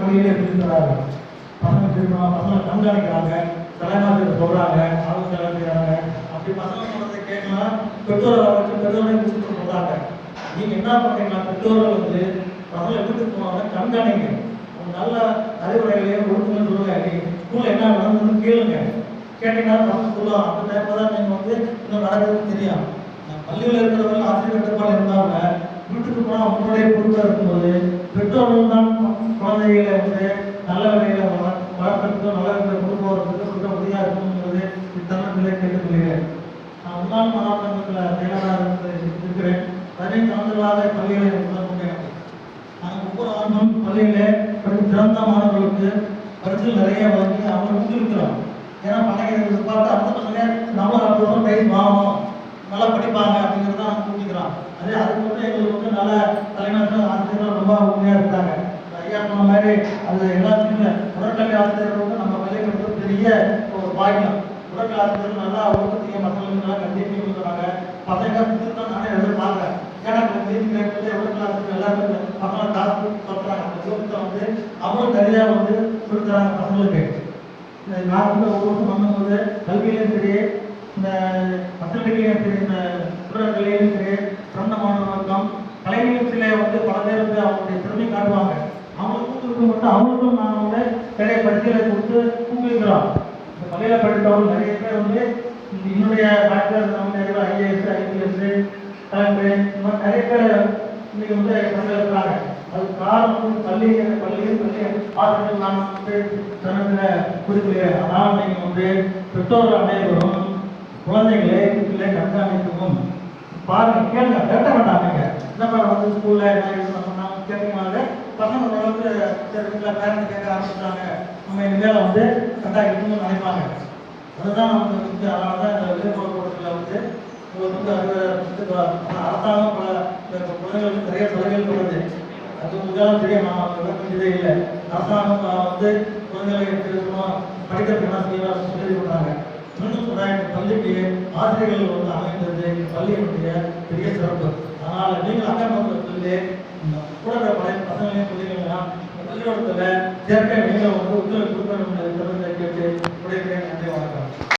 பள்ளியிலே இருக்கிறார்கள் பசங்க திரும்ப பசங்க கண்காணிக்கிறாங்க. தலைமாசிரியர் சொல்றாங்க. ஆலோசனை கலந்துக்கிறாங்க அப்படி பசங்க சொல்றதை கேட்கலாம் பெற்றோர்களை வச்சு பெற்றோரை கூப்பிட்டு சொல்றாங்க நீங்க என்ன பண்றீங்கன்னா பெற்றோர்கள் வந்து பசங்க வீட்டுக்கு போவாங்க கண்காணிங்க. ஒரு நல்ல அறிவுரைகளையும் ஒழுங்குன்னு சொல்லுங்க நீ என்ன நடந்ததுன்னு கேளுங்க. கேட்டீங்கன்னா பசங்க சொல்லுவாங்க. அந்த டைம்ல தான் நீங்க வந்து இன்னும் நடக்குதுன்னு தெரியும். பள்ளியில் இருக்கிறவங்க ஆசிரியர் கட்டுப்பாடு இருந்தாங்க. வீட்டுக்கு போனால் உங்களுடைய பொறுப்பாக இருக்கும்போது பெற்றோர்கள் நான் மகாசங்கத்தில் மாணவர்கள் இருந்து இருக்கிறேன். பதினைந்து ஆண்டுகளாக பள்ளிகளை உணர்ந்தேன் நாங்கள் ஒவ்வொரு ஆண்டும் பள்ளியிலே படிக்கும் சிறந்த மாணவர்களுக்கு பரிசு நிறைய வழங்கி அவங்க ஊக்குவிக்கிறோம் ஏன்னா பள்ளிகளை பார்த்து அடுத்த பசங்க நம்மளும் அடுத்த வருஷம் ப்ரைஸ் வாங்கணும். நல்லா படிப்பாங்க அப்படிங்கிறத நாங்கள் கூட்டிக்கிறோம் அதே அதுக்கு வந்து எங்களுக்கு வந்து நல்ல தலைமையாக ஆசிரியர்கள் ரொம்ப உண்மையாக இருக்காங்க. ஐயா சொன்ன மாதிரி அது எல்லாத்துக்குமே உடற்கல்வி ஆசிரியர்கள் வந்து நம்ம பள்ளிக்கு வந்து பெரிய ஒரு பாக்கியம். உடற்கல்வி ஆசிரியர்கள் நல்லா ஒழுக்கத்தையும் மக்களுக்கு சொல்றாங்க பசங்க தான் நானே எதிர்பார்க்குறேன் ஏன்னா இப்போ திருப்பி வந்து எல்லாருமே பசங்க காசு சொல்கிறாங்க அந்த வந்து அவங்களும் சரியாக வந்து கொடுக்குறாங்க பசங்களுக்கு. நான் வந்து ஒவ்வொரு வருஷம் பண்ணும்போது கல்வியிலும் சரி இந்த பத்திரிகையிலையும் சரி இந்த ஊடகங்களையும் சரி சிறந்தமான வணக்கம் கலை நிகழ்ச்சியில வந்து பல பேர் வந்து அவங்களுடைய திறமை காட்டுவாங்க. அவங்களுக்கு ஊக்குவிக்க மட்டும் அவங்களுக்கும் நான் வந்து நிறைய பரிசுகளை கொடுத்து ஊக்குவிக்கிறோம் இந்த பள்ளியில படித்தவங்க நிறைய பேர் வந்து என்னுடைய டாக்டர் நம்ம ஐஏஎஸ் ஐபிஎஸ் கலெக்டர் இந்த மாதிரி நிறைய பேர் இன்னைக்கு வந்து பங்கேற்கிறாங்க அது காரணம் வந்து பள்ளி பள்ளியும் பள்ளி ஆசிரியர்கள் நான் வந்து தனத்தில் குறிப்பிடுகிறேன் அதனால் நீங்கள் வந்து பெற்றோர்கள் அனைவரும் குழந்தைகளை வீட்டிலே கண்காணிக்கவும் பாருங்க கேளுங்க கேட்ட வேண்டாம் இந்த மாதிரி வந்து ஸ்கூலில் என்ன இது பண்ணாங்க கேட்டீங்கனாலே பசங்க வந்து சரி வீட்டில் பேரண்ட் கேட்க ஆரம்பிச்சாங்க நம்ம இனிமேல் வந்து கண்டாக்கிட்டோம்னு நினைப்பாங்க. அதுதான் நமக்கு வந்து அதனால தான் இந்த விழிப்புணர்வு கூட்டத்தில் வந்து வந்து அரசாங்கம் பல இந்த குழந்தைகளுக்கு நிறைய சலுகைகள் கொடுது அது உங்களுக்கு தெரியும் நான் வேண்டியதே இல்லை. அரசாங்கம் வந்து குழந்தைகளை எப்படி இருக்கணும் படிக்கிறதுக்கு செய்யலாம் சொல்லி கொடுத்தாங்க இன்னும் சொல்றேன் பள்ளிக்கு ஆசிரியர்கள் வந்து அமைந்தது பள்ளியினுடைய பெரிய சிறப்பு. அதனால் நீங்கள் அக்கறை கூட பழைய பசங்களையும் சொல்லிங்கன்னா பள்ளிக்கூடத்தில் சேர்க்கை நீங்கள் வந்து உத்தரவு கொடுக்க வேண்டும் கொடுக்கணும் கேட்டு உடைக்கிறேன்